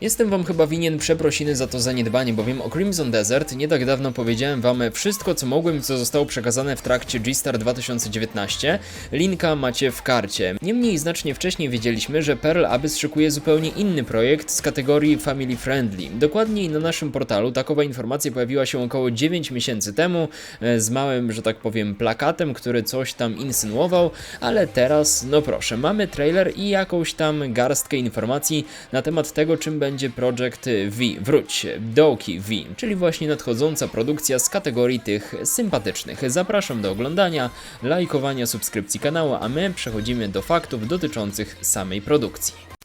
Jestem wam chyba winien przeprosiny za to zaniedbanie, bowiem o Crimson Desert nie tak dawno powiedziałem wam wszystko co mogłem co zostało przekazane w trakcie G-Star 2019. Linka macie w karcie. Niemniej znacznie wcześniej wiedzieliśmy, że Pearl Abyss szykuje zupełnie inny projekt z kategorii Family Friendly. Dokładniej na naszym portalu takowa informacja pojawiła się około 9 miesięcy temu e, z małym, że tak powiem, plakatem, który coś tam insynuował, ale teraz, no proszę, mamy trailer i jakąś tam garstkę informacji na temat tego, czym będzie Project V. Wróć, Doki V, czyli właśnie nadchodząca produkcja z kategorii tych sympatycznych. Zapraszam do oglądania, lajkowania, subskrypcji kanału, a my przechodzimy do faktów dotyczących samej produkcji.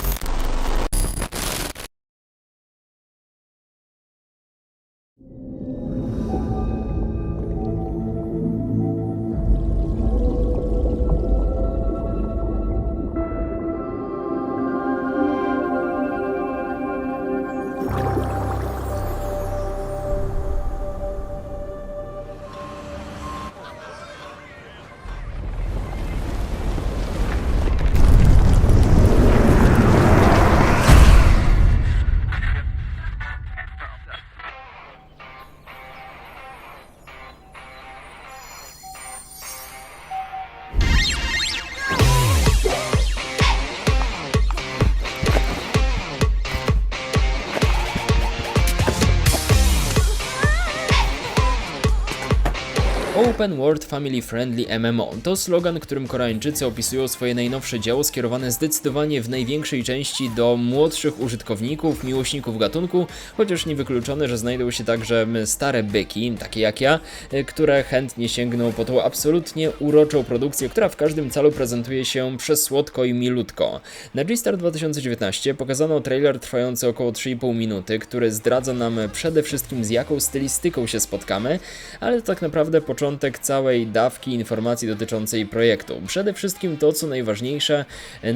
Open World Family Friendly MMO to slogan, którym Koreańczycy opisują swoje najnowsze dzieło skierowane zdecydowanie w największej części do młodszych użytkowników, miłośników gatunku, chociaż niewykluczone, że znajdą się także stare byki, takie jak ja, e, które chętnie sięgną po tą absolutnie uroczą produkcję, która w każdym calu prezentuje się przesłodko i milutko. Na G-Star 2019 pokazano trailer trwający około 3,5 minuty, który zdradza nam przede wszystkim z jaką stylistyką się spotkamy, ale tak naprawdę początek całej dawki informacji dotyczącej projektu. Przede wszystkim to, co najważniejsze,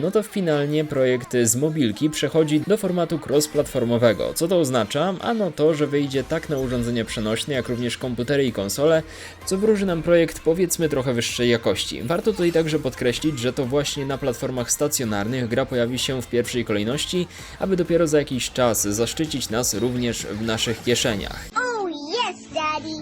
no to finalnie projekt z mobilki przechodzi do formatu cross-platformowego. Co to oznacza? Ano to, że wyjdzie tak na urządzenia przenośne, jak również komputery i konsole, co wróży nam projekt powiedzmy trochę wyższej jakości. Warto tutaj także podkreślić, że to właśnie na platformach stacjonarnych gra pojawi się w pierwszej kolejności, aby dopiero za jakiś czas zaszczycić nas również w naszych kieszeniach.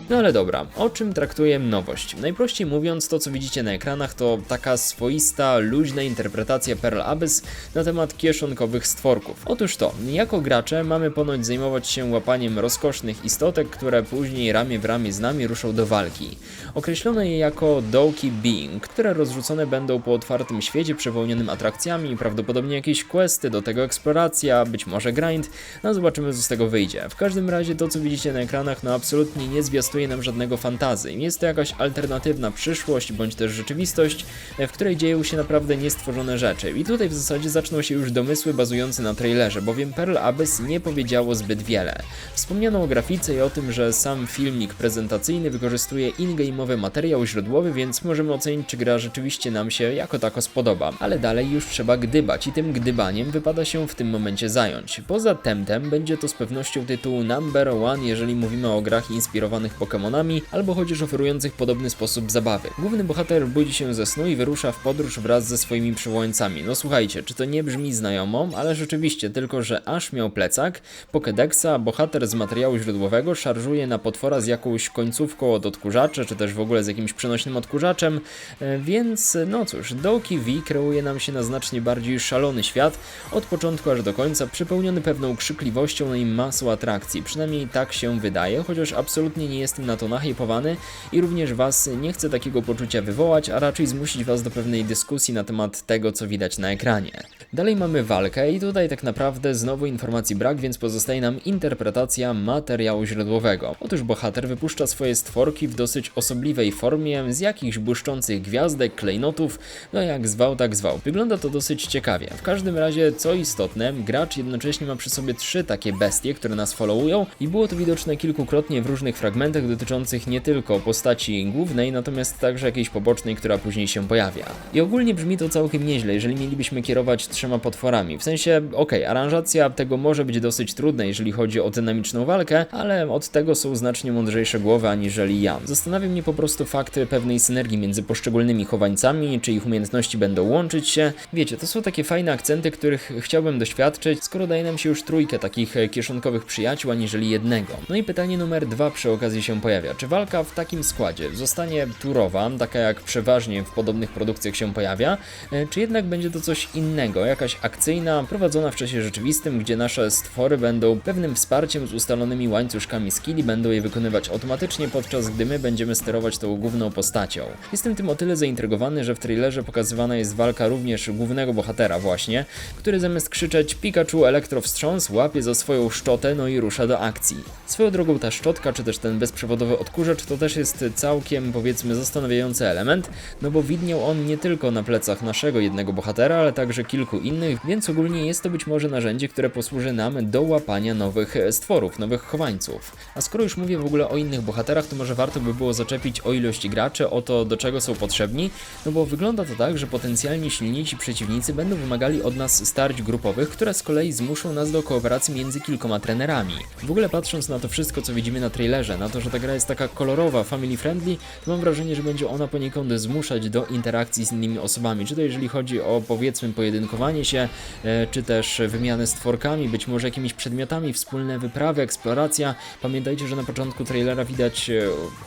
No ale dobra, o czym traktuje nowość? Najprościej mówiąc, to co widzicie na ekranach to taka swoista, luźna interpretacja Pearl Abyss na temat kieszonkowych stworków. Otóż to, jako gracze mamy ponoć zajmować się łapaniem rozkosznych istotek, które później ramię w ramię z nami ruszą do walki. Określono je jako Doki Being, które rozrzucone będą po otwartym świecie przepełnionym atrakcjami, prawdopodobnie jakieś questy, do tego eksploracja, być może grind, no zobaczymy co z tego wyjdzie. W każdym razie to co widzicie na ekranach no absolutnie nie zwiastuje nam żadnego fantazy. Jest to jakaś alternatywna przyszłość bądź też rzeczywistość, w której dzieją się naprawdę niestworzone rzeczy. I tutaj w zasadzie zaczną się już domysły bazujące na trailerze, bowiem Pearl Abyss nie powiedziało zbyt wiele. Wspomniano o grafice i o tym, że sam filmik prezentacyjny wykorzystuje in-game'owy materiał źródłowy, więc możemy ocenić, czy gra rzeczywiście nam się jako tako spodoba. Ale dalej już trzeba gdybać i tym gdybaniem wypada się w tym momencie zająć. Poza Temtem będzie to z pewnością tytuł number one, jeżeli mówimy o grach inspirowanych Pokémonami, albo chociaż oferujących podobny sposób zabawy. Główny bohater budzi się ze snu i wyrusza w podróż wraz ze swoimi przywołańcami. No słuchajcie, czy to nie brzmi znajomo, ale rzeczywiście, tylko że aż miał plecak, Pokédexa, bohater z materiału źródłowego szarżuje na potwora z jakąś końcówką od odkurzacza, czy też w ogóle z jakimś przenośnym odkurzaczem, e, więc no cóż, Doki V kreuje nam się na znacznie bardziej szalony świat, od początku aż do końca, przypełniony pewną krzykliwością i masą atrakcji, przynajmniej tak się wydaje, chociaż absolutnie nie jestem na to nahypowany i również Was nie chcę takiego poczucia wywołać, a raczej zmusić Was do pewnej dyskusji na temat tego, co widać na ekranie. Dalej mamy walkę i tutaj tak naprawdę znowu informacji brak, więc pozostaje nam interpretacja materiału źródłowego. Otóż bohater wypuszcza swoje stworki w dosyć osobliwej formie, z jakichś błyszczących gwiazdek, klejnotów, no jak zwał, tak zwał. Wygląda to dosyć ciekawie. W każdym razie, co istotne, gracz jednocześnie ma przy sobie trzy takie bestie, które nas followują i było to widoczne kilkukrotnie w różnych fragmentach elementach dotyczących nie tylko postaci głównej, natomiast także jakiejś pobocznej, która później się pojawia. I ogólnie brzmi to całkiem nieźle, jeżeli mielibyśmy kierować trzema potworami. W sensie, okej, aranżacja tego może być dosyć trudna, jeżeli chodzi o dynamiczną walkę, ale od tego są znacznie mądrzejsze głowy aniżeli ja. Zastanawia mnie po prostu fakt pewnej synergii między poszczególnymi chowańcami, czy ich umiejętności będą łączyć się. Wiecie, to są takie fajne akcenty, których chciałbym doświadczyć, skoro daje nam się już trójkę takich kieszonkowych przyjaciół, aniżeli jednego. No i pytanie numer dwa przy okazji się pojawia. Czy walka w takim składzie zostanie turowa, taka jak przeważnie w podobnych produkcjach się pojawia, e, czy jednak będzie to coś innego, jakaś akcyjna, prowadzona w czasie rzeczywistym, gdzie nasze stwory będą pewnym wsparciem z ustalonymi łańcuszkami skilli, będą je wykonywać automatycznie, podczas gdy my będziemy sterować tą główną postacią. Jestem tym o tyle zaintrygowany, że w trailerze pokazywana jest walka również głównego bohatera właśnie, który zamiast krzyczeć Pikachu elektrowstrząs łapie za swoją szczotę, no i rusza do akcji. Swoją drogą ta szczotka, czy też ten bezprzewodowy odkurzacz to też jest całkiem powiedzmy zastanawiający element, no bo widniał on nie tylko na plecach naszego jednego bohatera, ale także kilku innych, więc ogólnie jest to być może narzędzie, które posłuży nam do łapania nowych stworów, nowych chowańców. A skoro już mówię w ogóle o innych bohaterach, to może warto by było zaczepić o ilość graczy, o to do czego są potrzebni, no bo wygląda to tak, że potencjalnie silniejsi przeciwnicy będą wymagali od nas starć grupowych, które z kolei zmuszą nas do kooperacji między kilkoma trenerami. W ogóle patrząc na to wszystko, co widzimy na trailerze, na to, że ta gra jest taka kolorowa, family friendly, to mam wrażenie, że będzie ona poniekąd zmuszać do interakcji z innymi osobami, czy to jeżeli chodzi o powiedzmy pojedynkowanie się, e, czy też wymianę z tworkami, być może jakimiś przedmiotami, wspólne wyprawy, eksploracja. Pamiętajcie, że na początku trailera widać e,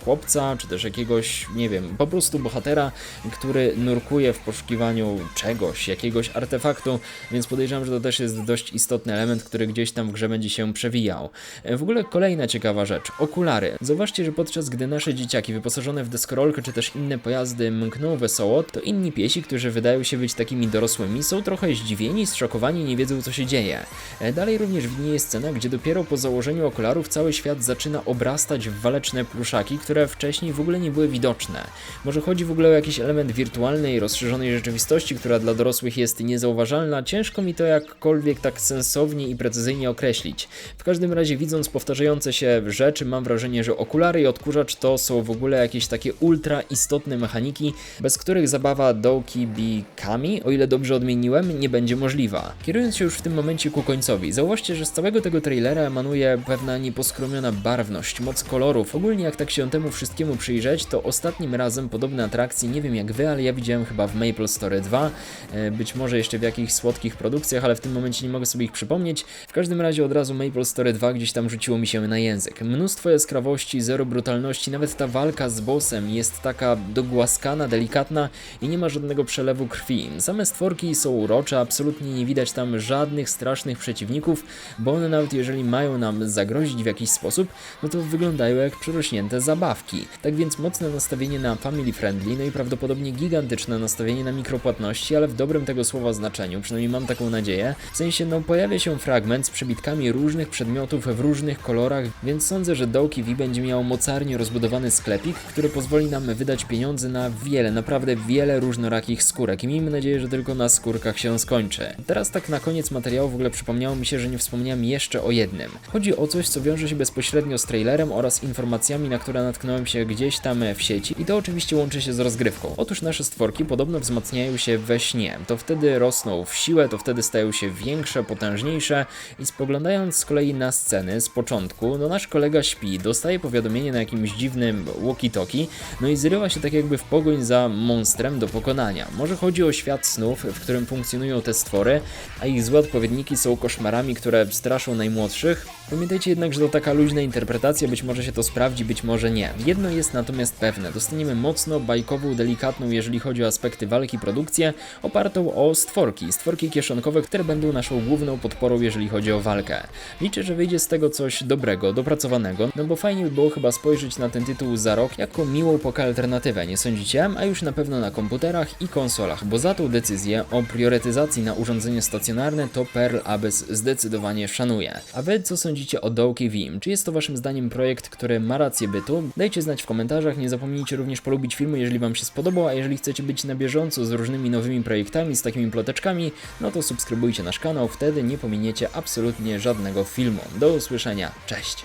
chłopca, czy też jakiegoś, nie wiem, po prostu bohatera, który nurkuje w poszukiwaniu czegoś, jakiegoś artefaktu, więc podejrzewam, że to też jest dość istotny element, który gdzieś tam w grze będzie się przewijał. E, W ogóle kolejna ciekawa rzecz, okulary. Zauważcie, że podczas gdy nasze dzieciaki wyposażone w deskorolkę czy też inne pojazdy mkną wesoło, to inni piesi, którzy wydają się być takimi dorosłymi, są trochę zdziwieni, zszokowani, nie wiedzą co się dzieje. E, Dalej również widnieje scena, gdzie dopiero po założeniu okularów cały świat zaczyna obrastać w waleczne pluszaki, które wcześniej w ogóle nie były widoczne. Może chodzi w ogóle o jakiś element wirtualnej, rozszerzonej rzeczywistości, która dla dorosłych jest niezauważalna, ciężko mi to jakkolwiek tak sensownie i precyzyjnie określić. W każdym razie widząc powtarzające się rzeczy, mam wrażenie, że okulary i odkurzacz to są w ogóle jakieś takie ultra istotne mechaniki, bez których zabawa Doki Bikami, o ile dobrze odmieniłem, nie będzie możliwa. Kierując się już w tym momencie ku końcowi, zauważcie, że z całego tego trailera emanuje pewna nieposkromiona barwność, moc kolorów. Ogólnie jak tak się temu wszystkiemu przyjrzeć, to ostatnim razem podobne atrakcje, nie wiem jak wy, ale ja widziałem chyba w Maple Story 2, e, być może jeszcze w jakichś słodkich produkcjach, ale w tym momencie nie mogę sobie ich przypomnieć. W każdym razie od razu Maple Story 2 gdzieś tam rzuciło mi się na język. Mnóstwo jaskrawości, zero brutalności, nawet ta walka z bossem jest taka dogłaskana, delikatna i nie ma żadnego przelewu krwi. Same stworki są urocze, absolutnie nie widać tam żadnych strasznych przeciwników, bo one nawet jeżeli mają nam zagrozić w jakiś sposób, no to wyglądają jak przerośnięte zabawki. Tak więc mocne nastawienie na family friendly, no i prawdopodobnie gigantyczne nastawienie na mikropłatności, ale w dobrym tego słowa znaczeniu, przynajmniej mam taką nadzieję. W sensie, no pojawia się fragment z przebitkami różnych przedmiotów w różnych kolorach, więc sądzę, że Dołki Będzie miał mocarnie rozbudowany sklepik, który pozwoli nam wydać pieniądze na wiele, naprawdę wiele różnorakich skórek i miejmy nadzieję, że tylko na skórkach się skończy. Teraz tak na koniec materiału w ogóle przypomniało mi się, że nie wspomniałem jeszcze o jednym. Chodzi o coś, co wiąże się bezpośrednio z trailerem oraz informacjami, na które natknąłem się gdzieś tam w sieci i to oczywiście łączy się z rozgrywką. Otóż nasze stworki podobno wzmacniają się we śnie. To wtedy rosną w siłę, to wtedy stają się większe, potężniejsze i spoglądając z kolei na sceny z początku, no nasz kolega śpi, dostaje powiadomienie na jakimś dziwnym walkie-talkie, no i zrywa się tak jakby w pogoń za monstrem do pokonania. Może chodzi o świat snów, w którym funkcjonują te stwory, a ich złe odpowiedniki są koszmarami, które straszą najmłodszych. Pamiętajcie jednak, że to taka luźna interpretacja, być może się to sprawdzi, być może nie. Jedno jest natomiast pewne, dostaniemy mocno bajkową, delikatną, jeżeli chodzi o aspekty walki, produkcję, opartą o stworki, stworki kieszonkowe, które będą naszą główną podporą, jeżeli chodzi o walkę. Liczę, że wyjdzie z tego coś dobrego, dopracowanego, no bo fajnie by było chyba spojrzeć na ten tytuł za rok jako miłą poka alternatywę, nie sądzicie? A już na pewno na komputerach i konsolach, bo za tą decyzję o priorytetyzacji na urządzenie stacjonarne to Pearl Abyss zdecydowanie szanuje. A wy co sądzicie o Dołki Vim? Czy jest to waszym zdaniem projekt, który ma rację bytu? Dajcie znać w komentarzach, nie zapomnijcie również polubić filmu, jeżeli wam się spodobał, a jeżeli chcecie być na bieżąco z różnymi nowymi projektami, z takimi ploteczkami, no to subskrybujcie nasz kanał, wtedy nie pominiecie absolutnie żadnego filmu. Do usłyszenia, cześć!